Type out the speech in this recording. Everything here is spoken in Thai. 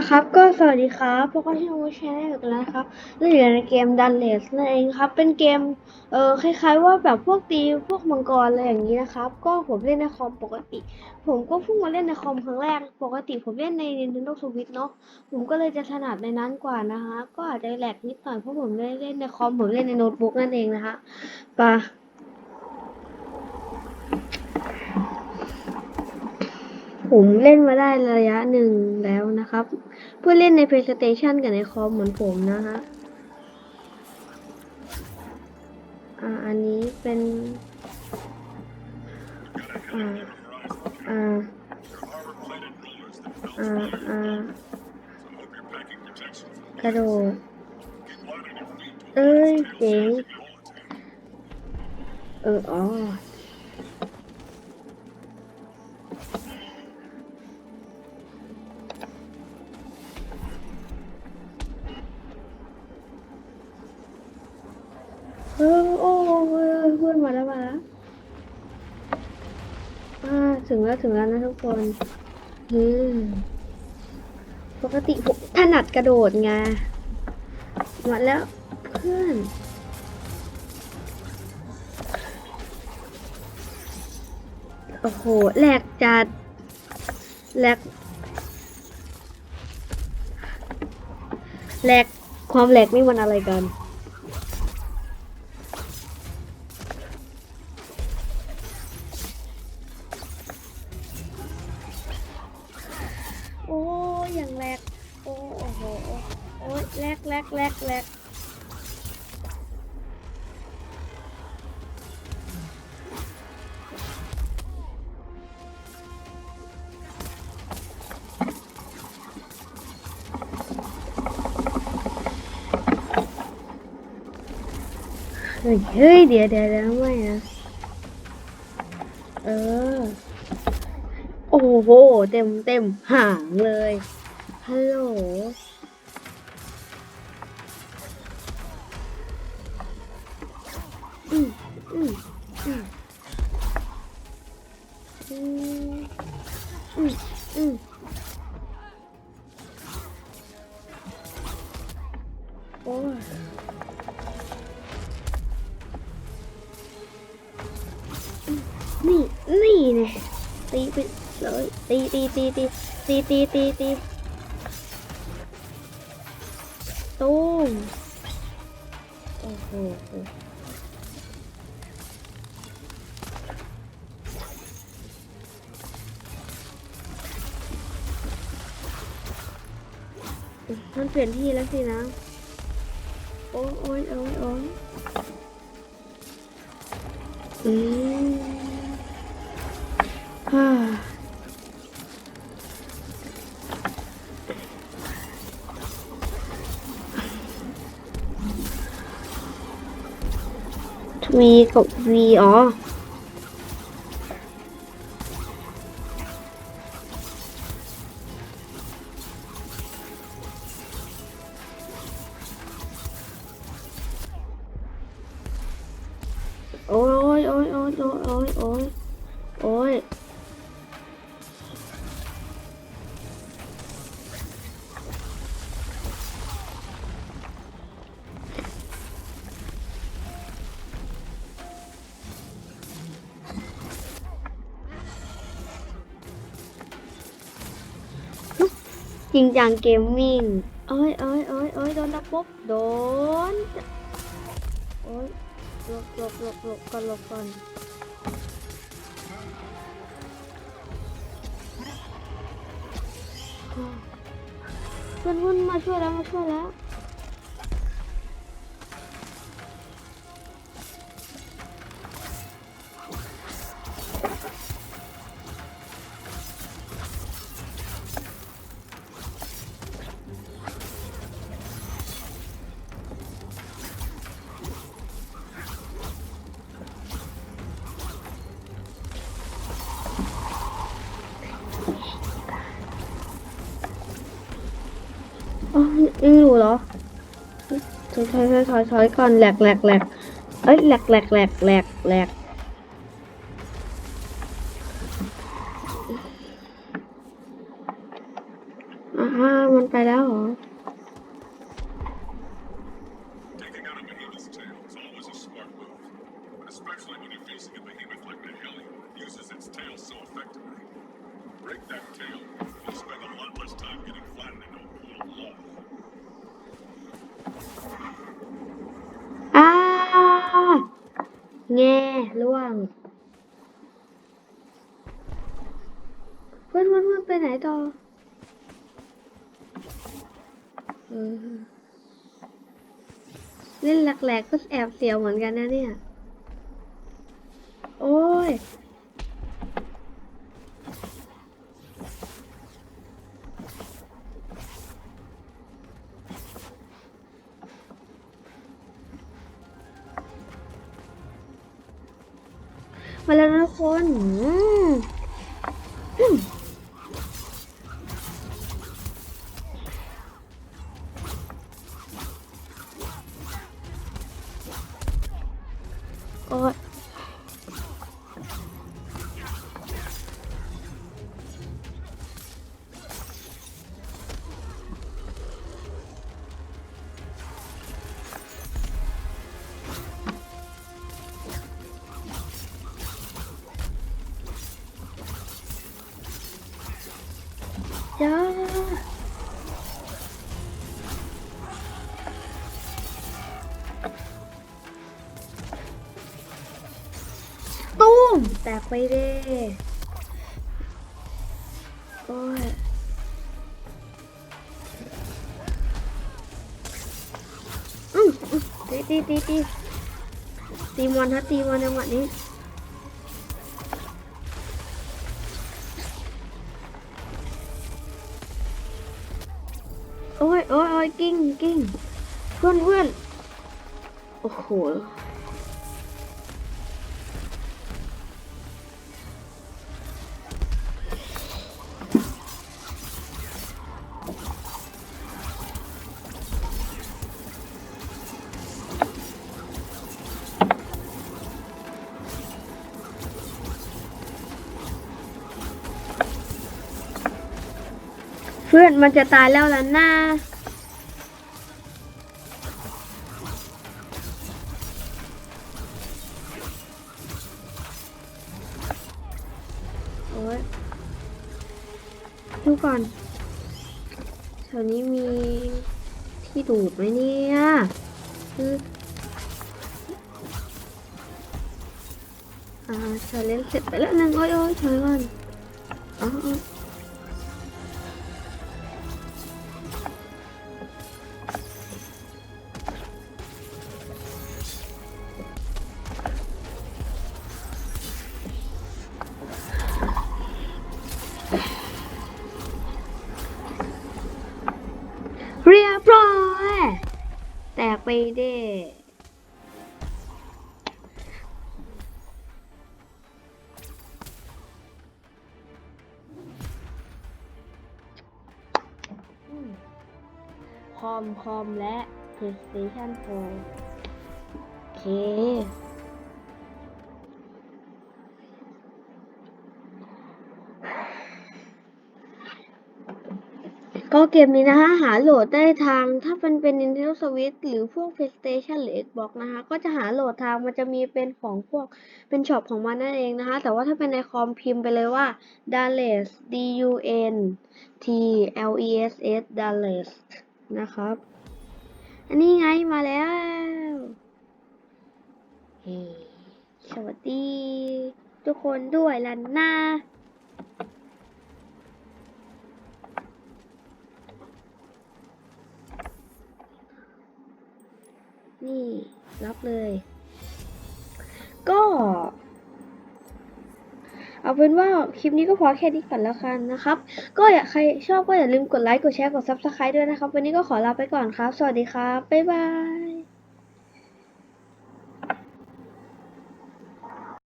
ะครับ ก็สวัสดีครับพวกเราชื่อมูชแนลกันแล้วนะครับเราอยู่ในเกมดันเลสนั่นเองครับ เป็นเกม เออคล้ายๆว่าแบบพวกตีพวกมังกรอะไรอย่างนี้นะครับ ก็ผมเล่นในคอมปกติ ผมก็เพิ่งมาเล่นในคอมครั้งแรก ปกติผมเล่นใน Nintendo Switch เนาะ ผมก็เลยจะถนัดในนั้นกว่านะคะ ก็อาจจะแหลกนิดหน่อยเพราะผมไม่ได้เล่นในคอม ผมเล่นในโน้ตบุ๊กนั่นเองนะคะไปะ ผมเล่นมาได้ระยะหนึ่งแล้วนะครับ เพื่อเล่นใน PlayStation กับในคอมเหมือนผมนะฮะอ่าอันนี้เป็นอ่าอ่าอ่าอ่ากระโดดเอ้ยเจ๋งเอออ๋อเอ ถึงแล้วถึงแล้วนะทุกคนอืมปกติผมถนัดกระโดดไงหมาแล้วเพื่อนโอ้โหแหลกจัดแหลกแหลกความแหลกนี่มันอะไรกัน อย่างแรกโอ้โหโอ้ยแรกแรกแรกแรกเฮ้ยเฮ้ยเดี๋ยวเดี๋ยวเดี๋ยวไม่นะเออ โอ้โห เต็มเต็มหางเลย ฮัลโหล อืมอืมอืมอืมอืมอืมโอ้ยนี่ นี่เนี่ยตีไปเลยตีตีตีตีตีตีตีตี ตูมโอ้โหมันเปลี่ยนที่แล้วสินะ โอ้ยโอ้ยโอ้ยโอ้ยอืม v cộng v ó ôi ôi ôi ôi ôi ôi ôi. จริงจังเกมมิ่งเอ้ยเอ้ยเอ้ยเอ้ยโดนตะปุ๊บโดนโอ้ยหลบหลบหลบหลบก่อนหลบก่อนเพื่อนเพื่อนมาช่วยแล้วมาช่วยแล้ว ยังอยู่เหรอถอยถอยถอยถอยถอยก่อนแหลกแหลกแหลกเอ้ยแหลกแหลกแหลกแหลกแหลกอ่ามามันไปแล้วเหรอ อ้าแง่ล่วงเพื่อนเพื่อนเพื่อนไปไหนต่อเออเล่นหลักแหลกก็แอบเสียวเหมือนกันนะเนี่ย โอ้ย คนอืมอืมโอ้ย แตกไปเด้โอ้ยอืมตีตีตีตีตีมอนฮะตีมอนจังหวะนี้โอ้ยโอ้ยโอ้ยกิ้งกิ้งเพื่อนเพื่อนโอ้โห มันจะตายแล้วล่ะนะโอ้ยดูก่อนแถวนี้มีที่ดูดไหมเนี่ยคืออ่าเลนเสร็จไปแล้วหนึ่งโอ้ยโอ้ยเฉยก่อนอ๋อ ไปเด้คอม คอม และ PlayStation 4โอเค ก็เกมนี้นะคะหาโหลดได้ทางถ้าเป็นเป็น Nintendo Switch หรือพวก PlayStation หรือ Xbox นะคะ ก็จะหาโหลดทางมันจะมีเป็นของพวกเป็นช็อปของมันนั่นเองนะคะ แต่ว่าถ้าเป็นในคอมพิมพ์ไปเลยว่า Dales D U N T L E S S Dales นะครับ อันนี้ไงมาแล้วสวัสดี ทุกคนด้วยล่ะนะ นี่รับเลย ก็ เอาเป็นว่าคลิปนี้ก็พอแค่นี้ก่อนแล้วกันนะครับ ก็อยากใครชอบก็อย่าลืมกดไลค์กดแชร์กด Subscribe ด้วยนะครับ วันนี้ก็ขอลาไปก่อนครับ สวัสดีครับ บ๊ายบาย